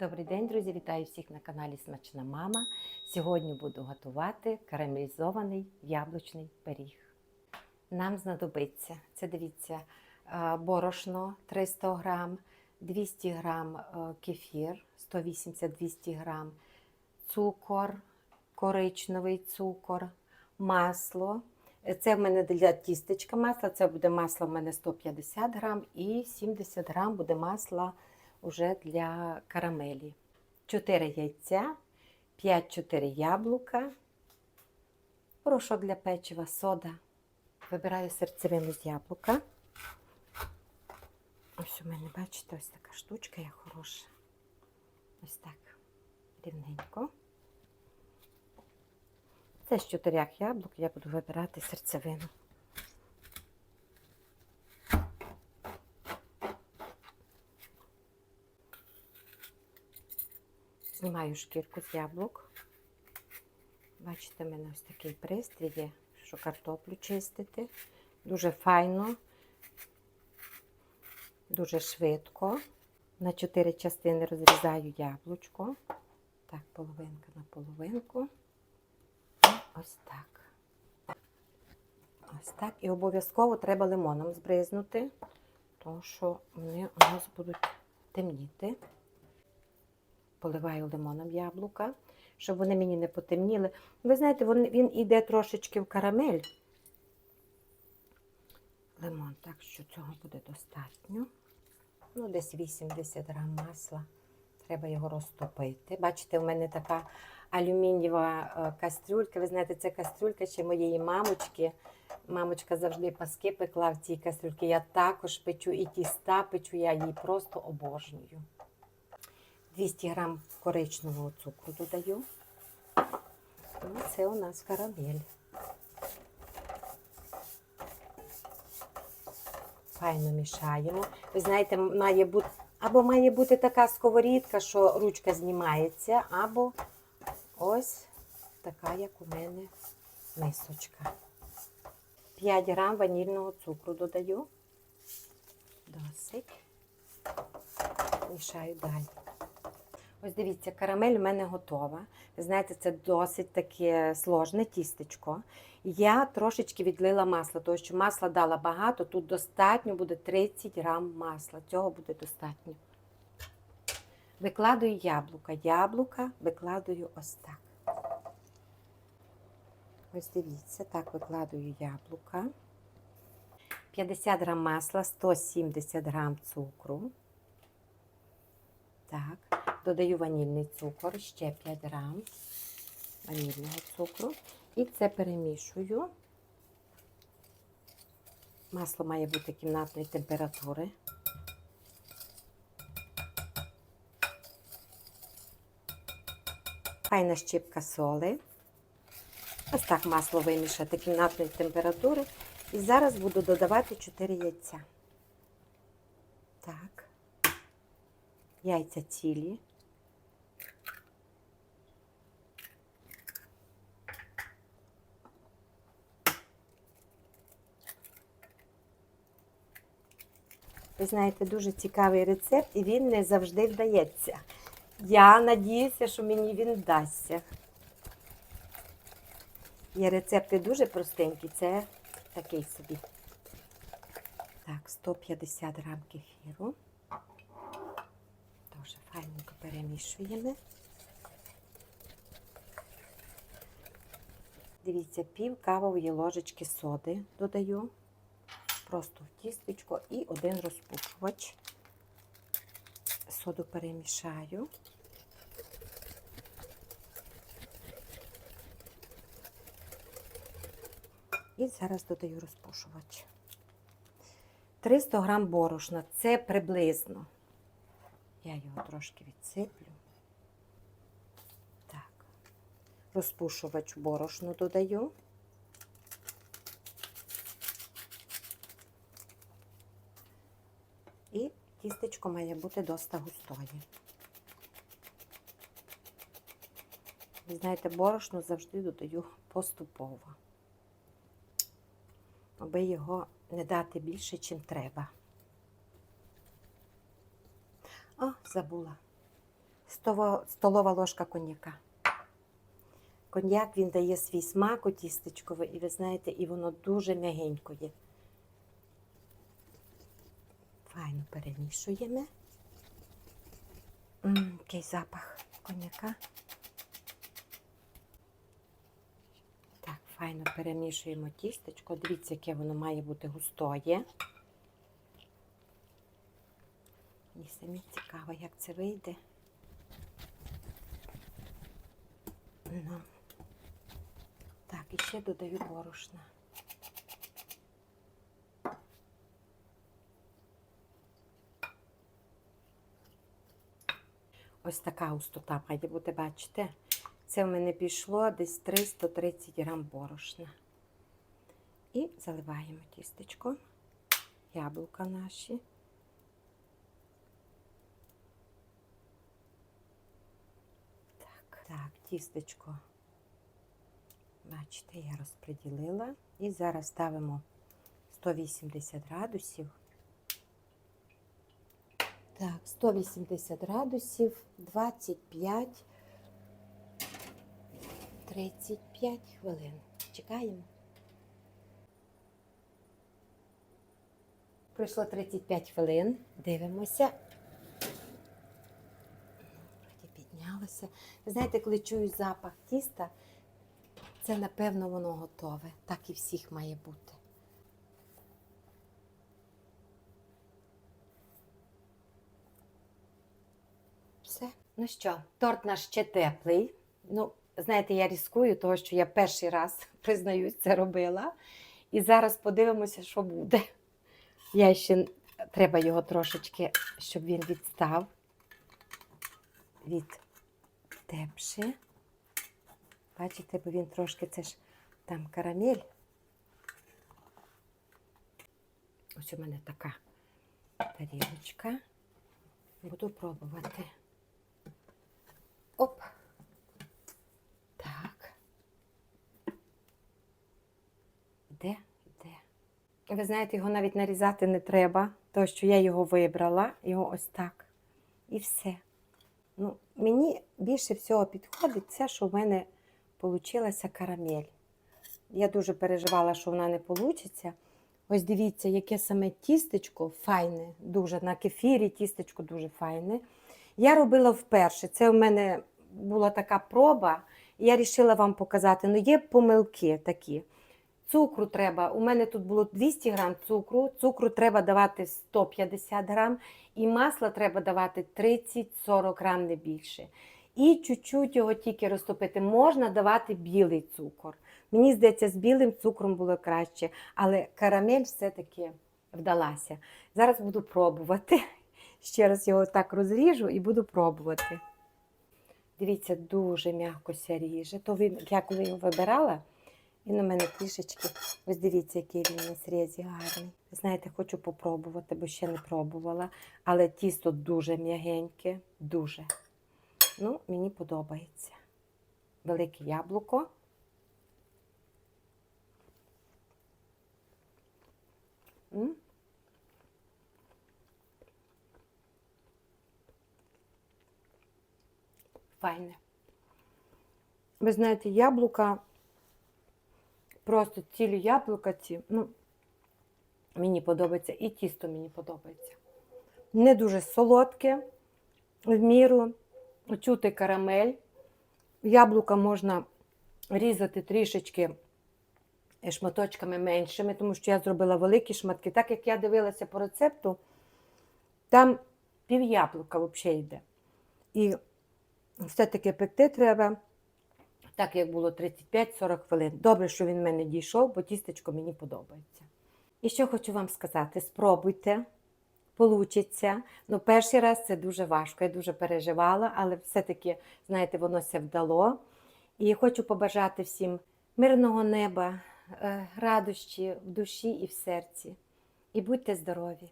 Добрий день, друзі! Вітаю всіх на каналі Смачна Мама. Сьогодні буду готувати карамелізований яблучний пиріг. Нам знадобиться, це дивіться, е, борошно 300 грам, 200 грам е, кефір, 180-200 грам, цукор, коричневий цукор, масло. Це в мене для тістечка масло, це буде масло в мене 150 грам і 70 грам буде масла уже для карамелі. 4 яйця, 5-4 яблука, порошок для печива, сода. Вибираю серцевину з яблука. Ось у мене, бачите, ось така штучка є хороша. Ось так, рівненько. Це з чотирьох яблук я буду вибирати серцевину. Знімаю шкірку з яблук. Бачите, в мене ось такий пристрій є, що картоплю чистити. Дуже файно, дуже швидко. На чотири частини розрізаю яблучко. Так, половинка на половинку. Ось так. Ось так. І обов'язково треба лимоном збризнути, тому що вони у нас будуть темніти поливаю лимоном яблука, щоб вони мені не потемніли. Ви знаєте, він, він іде трошечки в карамель. Лимон, так що цього буде достатньо. Ну, десь 80 грам масла. Треба його розтопити. Бачите, у мене така алюмінієва е, кастрюлька. Ви знаєте, це кастрюлька ще моєї мамочки. Мамочка завжди паски пекла в цій кастрюльці. Я також печу і тіста печу, я її просто обожнюю. 200 грам коричневого цукру додаю. І це у нас карамель. Файно мішаємо. Ви знаєте, має бути або має бути така сковорідка, що ручка знімається, або ось така, як у мене мисочка. 5 грам ванільного цукру додаю. Досить. Мішаю далі. Ось дивіться, карамель у мене готова. Ви знаєте, це досить таке сложне тістечко. Я трошечки відлила масло, тому що масла дала багато, тут достатньо буде 30 грам масла. Цього буде достатньо. Викладаю яблука. Яблука викладаю ось так. Ось дивіться, так викладаю яблука. 50 грам масла, 170 грам цукру. Так. Додаю ванільний цукор, ще 5 грам ванільного цукру. І це перемішую. Масло має бути кімнатної температури. Файна щіпка соли. Ось так масло вимішати кімнатної температури. І зараз буду додавати 4 яйця. Так. Яйця цілі. Ви знаєте, дуже цікавий рецепт, і він не завжди вдається. Я надіюся, що мені він вдасться. Є рецепти дуже простенькі, це такий собі. Так, 150 грам кефіру. Дуже файненько перемішуємо. Дивіться, пів кавової ложечки соди додаю. Просто в тістечко і один розпушувач. Соду перемішаю. І зараз додаю розпушувач. 300 грам борошна. Це приблизно. Я його трошки відсиплю. Так. Розпушувач борошну додаю. І тістечко має бути досить густої. Ви знаєте, борошно завжди додаю поступово, аби його не дати більше, чим треба. О, забула. Столова ложка коньяка. Коньяк він дає свій смак у тістечкове, і ви знаєте, і воно дуже м'ягенько є. Файно перемішуємо. М, який запах коньяка. Так, файно перемішуємо тістечко. Дивіться, яке воно має бути густоє. Мені самі цікаво, як це вийде. Ну. Так, і ще додаю борошна. Ось така густота має бути, бачите? Це в мене пішло десь 330 грам борошна. І заливаємо тістечко, яблука наші. Так, так, тістечко. Бачите, я розподілила. І зараз ставимо 180 градусів. Так, 180 градусів, 25, 35 хвилин. Чекаємо. Пройшло 35 хвилин. Дивимося. Піднялося. Ви знаєте, коли чую запах тіста, це напевно воно готове. Так і всіх має бути. Все. Ну що, торт наш ще теплий. Ну, знаєте, я різкую, того, що я перший раз, признаюсь, це робила. І зараз подивимося, що буде. Я ще треба його трошечки, щоб він відстав від тепши. Бачите, бо він трошки це ж там карамель. Ось у мене така тарілочка. Буду пробувати. Ви знаєте, його навіть нарізати не треба, тому що я його вибрала, його ось так. І все. Ну, мені більше всього підходить це, що в мене вийшла карамель. Я дуже переживала, що вона не вийде. Ось дивіться, яке саме тістечко файне, дуже на кефірі тістечко дуже файне. Я робила вперше. Це у мене була така проба, і я вирішила вам показати. Ну, є помилки такі. Цукру треба. У мене тут було 200 грам цукру, цукру треба давати 150 грам, і масла треба давати 30-40 грам, не більше. І чуть-чуть його тільки розтопити. Можна давати білий цукор. Мені здається, з білим цукром було краще, але карамель все-таки вдалася. Зараз буду пробувати. Ще раз його так розріжу і буду пробувати. Дивіться, дуже м'яко ся ріже. То він, я коли його вибирала, він у мене трішечки, ось дивіться, який він на срізі гарний. Знаєте, хочу попробувати, бо ще не пробувала. Але тісто дуже м'ягеньке, дуже. Ну, мені подобається. Велике яблуко. Файне. Ви знаєте, яблука, просто цілі яблука ці, ну, мені подобається, і тісто мені подобається. Не дуже солодке, в міру, чути карамель. Яблука можна різати трішечки шматочками меншими, тому що я зробила великі шматки. Так як я дивилася по рецепту, там пів яблука взагалі йде. І все-таки пекти треба, так як було 35-40 хвилин. Добре, що він в мене дійшов, бо тістечко мені подобається. І що хочу вам сказати: спробуйте, получиться. Ну, перший раз це дуже важко, я дуже переживала, але все-таки, знаєте, воно все вдало. І хочу побажати всім мирного неба, е, радощі в душі і в серці. І будьте здорові!